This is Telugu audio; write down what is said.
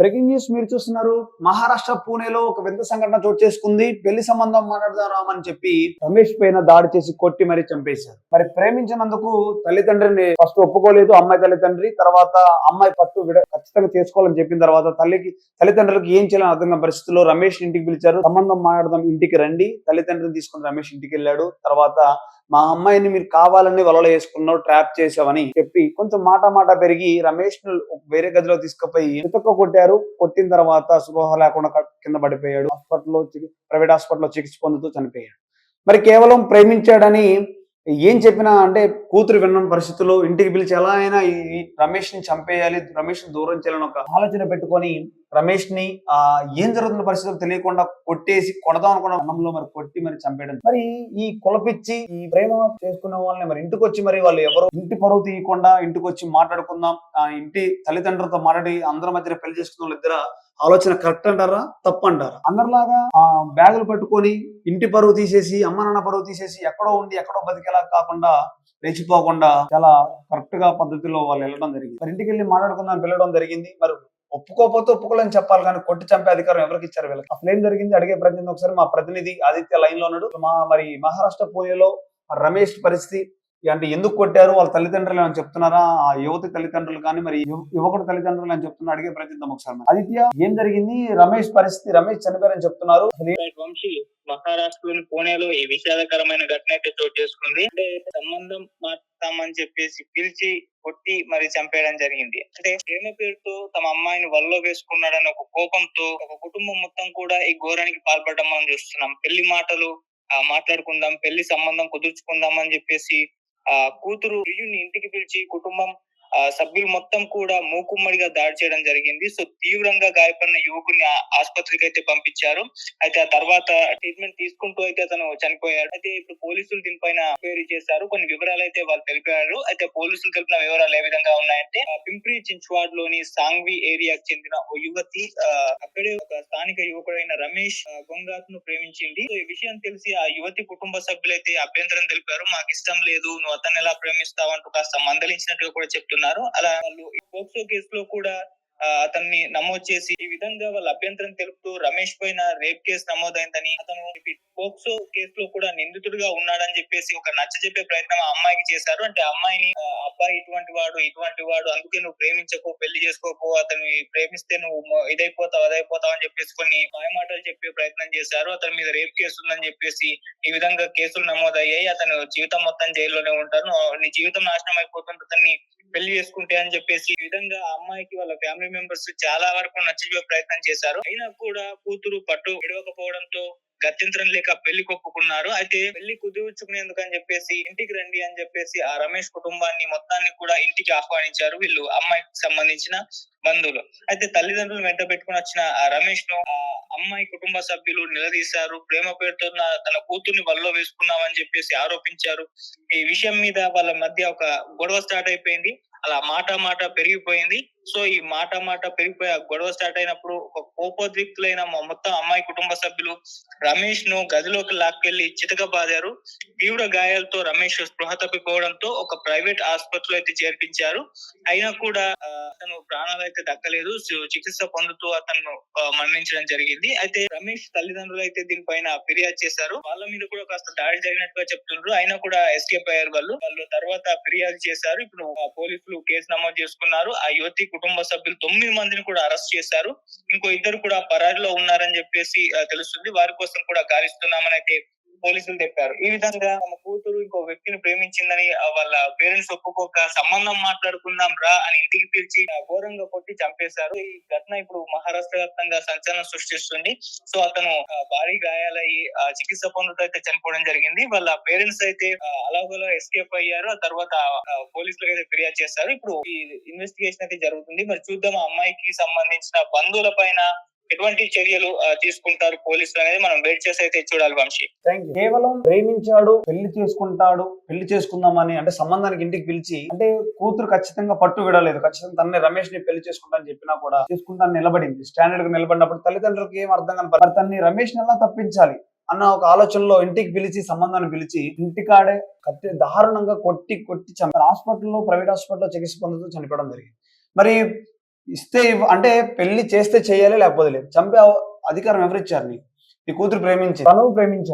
బ్రేకింగ్ న్యూస్ మీరు చూస్తున్నారు. మహారాష్ట్ర పూణేలో ఒక వింత సంఘటన చోటు చేసుకుంది. పెళ్ళి సంబంధం మాట్లాడదామని చెప్పి రమేష్ పైన దాడి చేసి కొట్టి మరీ చంపేశారు. మరి ప్రేమించినందుకు తల్లిదండ్రిని ఫస్ట్ ఒప్పుకోలేదు. అమ్మాయి తల్లిదండ్రి తర్వాత అమ్మాయి పట్టు విడ ఖచ్చితంగా చేసుకోవాలని చెప్పిన తర్వాత తల్లికి తల్లిదండ్రులకు ఏం చేయాలని అర్థం పరిస్థితుల్లో రమేష్ ఇంటికి పిలిచారు. సంబంధం మాట్లాడదాం ఇంటికి రండి. తల్లిదండ్రిని తీసుకుని రమేష్ ఇంటికి వెళ్ళాడు. తర్వాత మా అమ్మాయిని మీరు కావాలని వలలో వేసుకున్నావు ట్రాప్ చేసావని చెప్పి కొంచెం మాట మాట పెరిగి రమేష్ను వేరే గదిలో తీసుకుపోయి చితక్క కొట్టారు. కొట్టిన తర్వాత స్పృహ లేకుండా కింద పడిపోయాడు. హాస్పిటల్లో ప్రైవేట్ హాస్పిటల్లో చికిత్స పొందుతూ చనిపోయాడు. మరి కేవలం ప్రేమించాడని ఏం చెప్పినా అంటే కూతురు విన్న పరిస్థితుల్లో ఇంటికి పిలిచి ఎలా అయినా ఈ రమేష్ని చంపేయాలి రమేష్ని దూరం చేయాలని ఒక ఆలోచన పెట్టుకొని రమేష్ని ఆ ఏం జరుగుతున్న పరిస్థితులు తెలియకుండా కొట్టేసి కొడదాం అనుకున్న అన్నంలో మరి కొట్టి మరి చంపేయడం. మరి ఈ కులపిచ్చి ఈ ప్రేమ చేసుకున్న వాళ్ళని మరి ఇంటికి వచ్చి మరి వాళ్ళు ఎవరు? ఇంటి పరువు తీయకుండా ఇంటికి వచ్చి మాట్లాడుకుందాం. ఆ ఇంటి తల్లిదండ్రులతో మాట్లాడి అందరి మధ్య పెళ్ళి చేసుకున్న వాళ్ళ ఇద్దరు ఆలోచన కరెక్ట్ అంటారా? తప్పు అంటారా? అందరిలాగా ఆ బ్యాగులు పట్టుకొని ఇంటి పరువు తీసేసి అమ్మ నాన్న పరువు తీసేసి ఎక్కడో ఉండి ఎక్కడో బతికేలా కాకుండా లేచిపోకుండా చాలా కరెక్ట్గా పద్ధతిలో వాళ్ళు వెళ్ళడం జరిగింది. మరి ఇంటికి వెళ్ళి మాట్లాడుకుందాం పిలవడం జరిగింది. మరి ఒప్పుకోకపోతే ఒప్పుకోలేని చెప్పాలి కానీ కొట్టి చంపే అధికారం ఎవరికి ఇచ్చారు వీళ్ళకి? అసలు ఏం జరిగింది? అడిగే ప్రతినిధి ఒకసారి మా ప్రతినిధి ఆదిత్య లైన్లో ఉన్నాడు. మా మరి మహారాష్ట్ర పూణేలో రమేష్ పరిస్థితి అంటే ఎందుకు కొట్టారు? వాళ్ళ తల్లిదండ్రులు అని చెప్తున్నారా? ఆ యువతి తల్లిదండ్రులు కానీ మరి యువకుడు తల్లిదండ్రులు అని చెప్తున్నా అడిగే ప్రయత్నిద్దాం ఒకసారి ఆదిత్య ఏం జరిగింది? రమేష్ పరిస్థితి రమేష్ చనిపోయారని చెప్తున్నారు. మహారాష్ట్రలోని పూణేలో ఈ విషాదకరమైన ఘటన అయితే చోటు చేసుకుంది. అంటే సంబంధం మాట్లాడతామని చెప్పేసి పిలిచి కొట్టి మరి చంపేయడం జరిగింది. అంటే ప్రేమ పేరుతో తమ అమ్మాయిని వల్లో వేసుకున్నాడని ఒక కోపంతో ఒక కుటుంబం మొత్తం కూడా ఈ ఘోరానికి పాల్పడడం మనం చూస్తున్నాం. పెళ్ళి మాటలు ఆ, మాట్లాడుకుందాం పెళ్ళి సంబంధం కుదుర్చుకుందాం అని చెప్పేసి ఆ కూతురు ప్రియుని ఇంటికి పిలిచి కుటుంబం సభ్యులు మొత్తం కూడా మూకుమ్మడిగా దాడి చేయడం జరిగింది. సో తీవ్రంగా గాయపడిన యువకుని ఆసుపత్రికి అయితే పంపించారు. అయితే ఆ తర్వాత ట్రీట్మెంట్ తీసుకుంటూ అయితే అతను చనిపోయాడు. అయితే ఇప్పుడు పోలీసులు దీనిపైన ఎంక్వైరీ చేశారు. కొన్ని వివరాలు అయితే వాళ్ళు తెలిపారు. అయితే పోలీసులు తెలిపిన వివరాలు ఏ విధంగా ఉన్నాయంటే ఆ, పింప్రి చించ్వాడ్లోని సాంగ్వి ఏరియాకి చెందిన ఓ యువతి ఆ, అక్కడే ఒక స్థానిక యువకుడైన రమేష్ గొంగాత్ను ప్రేమించింది. సో ఈ విషయం తెలిసి ఆ యువతి కుటుంబ సభ్యులైతే అభ్యంతరం తెలిపారు. మాకు ఇష్టం లేదు నువ్వు అతన్ని ఎలా ప్రేమిస్తావు అంటూ కాస్త మందలించినట్టుగా కూడా చెప్తున్నారు. అలా వాళ్ళు ఈ పోక్సో కేసులో కూడా అతన్ని నమోదు చేసి ఈ విధంగా వాళ్ళ అభ్యంతరం తెలుపుతూ రమేష్ పైన రేప్ కేసు నమోదైందని అతను పోక్సో కేసులో కూడా నిందితుడిగా ఉన్నాడని చెప్పేసి ఒక నచ్చ చెప్పే ప్రయత్నం ఆ అమ్మాయికి చేశారు. అంటే అమ్మాయిని అబ్బాయి ఇటువంటి వాడు ఇటువంటి వాడు అందుకే నువ్వు ప్రేమించకు పెళ్ళి చేసుకోకు అతను ప్రేమిస్తే నువ్వు ఇదైపోతావు అదైపోతావు అని చెప్పేసి కొన్ని మాయమాటలు చెప్పే ప్రయత్నం చేశారు. అతని మీద రేప్ కేసు ఉందని చెప్పేసి ఈ విధంగా కేసులు నమోదయ్యాయి. అతను జీవితం మొత్తం జైల్లోనే ఉంటారు. నీ జీవితం నాశనం అయిపోతుంది అతన్ని పెళ్ళి చేసుకుంటే అని చెప్పేసి ఈ విధంగా ఆ అమ్మాయికి వాళ్ళ ఫ్యామిలీ మెంబర్స్ చాలా వరకు నచ్చజెప్పే ప్రయత్నం చేశారు. అయినా కూడా కూతురు పట్టు విడవకపోవడంతో గత్యంతరం లేక పెళ్ళి కొప్పుకున్నారు. అయితే పెళ్ళి కుదిర్చుకునేందుకు అని చెప్పేసి ఇంటికి రండి అని చెప్పేసి ఆ రమేష్ కుటుంబాన్ని మొత్తాన్ని కూడా ఇంటికి ఆహ్వానించారు వీళ్ళు అమ్మాయికి సంబంధించిన బంధువులు. అయితే తల్లిదండ్రులు వెంట పెట్టుకుని వచ్చిన ఆ రమేష్ను అమ్మాయి కుటుంబ సభ్యులు నిలదీశారు. ప్రేమ పేరుతో తన కూతుర్ని వల్లో వేసుకున్నామని చెప్పేసి ఆరోపించారు. ఈ విషయం మీద వాళ్ళ మధ్య ఒక గొడవ స్టార్ట్ అయిపోయింది. అలా మాట మాట పెరిగిపోయింది. సో ఈ మాట మాట పెరిగిపోయి ఆ గొడవ స్టార్ట్ అయినప్పుడు ఒక కోపోద్రిక్తులైన మా మొత్తం అమ్మాయి కుటుంబ సభ్యులు రమేష్ను గదిలోకి లాక్కెళ్ళి చితక బాదారు. తీవ్ర గాయాలతో రమేష్ స్పృహ తప్పిపోవడంతో ఒక ప్రైవేట్ ఆసుపత్రిలో అయితే చేర్పించారు. అయినా కూడా అతను ప్రాణాలు అయితే దక్కలేదు. చికిత్స పొందుతూ అతను మరణించడం జరిగింది. అయితే రమేష్ తల్లిదండ్రులు అయితే దీనిపైన ఫిర్యాదు చేశారు. వాళ్ళ మీద కూడా కాస్త దాడి జరిగినట్టుగా చెప్తున్నారు అయినా కూడా ఎస్కేప్ అయ్యారు వాళ్ళు. వాళ్ళు తర్వాత ఫిర్యాదు చేశారు. ఇప్పుడు పోలీసులు కేసు నమోదు చేసుకున్నారు. ఆ యువతి కుటుంబ సభ్యులు తొమ్మిది మందిని కూడా అరెస్ట్ చేశారు. ఇంకో ఇద్దరు కూడా పరారిలో ఉన్నారని చెప్పేసి తెలుస్తుంది. వారి కోసం కూడా గాలిస్తున్నామని అయితే పోలీసులు చెప్పారు. ఈ విధంగా తమ కూతురు ఇంకో వ్యక్తిని ప్రేమించిందని వాళ్ళ పేరెంట్స్ ఒప్పుకోక సంబంధం మాట్లాడుకుందాం రా అని ఇంటికి పిలిచి ఘోరంగా కొట్టి చంపేశారు. ఈ ఘటన ఇప్పుడు మహారాష్ట్ర వ్యాప్తంగా సంచలనం సృష్టిస్తుంది. సో అతను భారీ గాయాలయ్యి ఆ, చికిత్స పొందుతూ అయితే చనిపోవడం జరిగింది. వాళ్ళ పేరెంట్స్ అయితే అలాగోలా ఎస్కేప్ అయ్యారు. ఆ తర్వాత పోలీసులకు అయితే ఫిర్యాదు చేస్తారు ఇప్పుడు ఈ ఇన్వెస్టిగేషన్ అయితే జరుగుతుంది. మరి చూద్దాం ఆ అమ్మాయికి సంబంధించిన బంధువుల పైన ఎటువంటి చర్యలు తీసుకుంటారు పోలీసులు అనేది మనం వెయిట్ చేసి అయితే చూడాలి వంశీ. కేవలం ప్రేమించాడు పెళ్ళి చేసుకుంటాడు పెళ్ళి చేసుకుందామని అంటే సంబంధానికి ఇంటికి పిలిచి అంటే కూతురు ఖచ్చితంగా పట్టు విడలేదు. ఖచ్చితంగా తన్నే రమేష్ని పెళ్ళి చేసుకుంటానని చెప్పినా కూడా తీసుకుంటాను నిలబడింది. స్టాండర్డ్గా నిలబడినప్పుడు తల్లిదండ్రులకు ఏం అర్థం కనపడదు తన్ని రమేష్ని ఎలా తప్పించాలి అన్న ఒక ఆలోచనలో ఇంటికి పిలిచి సంబంధాన్ని పిలిచి ఇంటికాడే కత్తి దారుణంగా కొట్టి కొట్టి హాస్పిటల్లో ప్రైవేట్ హాస్పిటల్లో చికిత్స పొందుతూ చనిపోవడం జరిగింది. మరి ఇస్తే అంటే పెళ్ళి చేస్తే చేయాలి లేకపోతే లేదు. చంపే అధికారం ఎవరిచ్చారు నీకు? నీ కూతురు ప్రేమించి తను ప్రేమించారు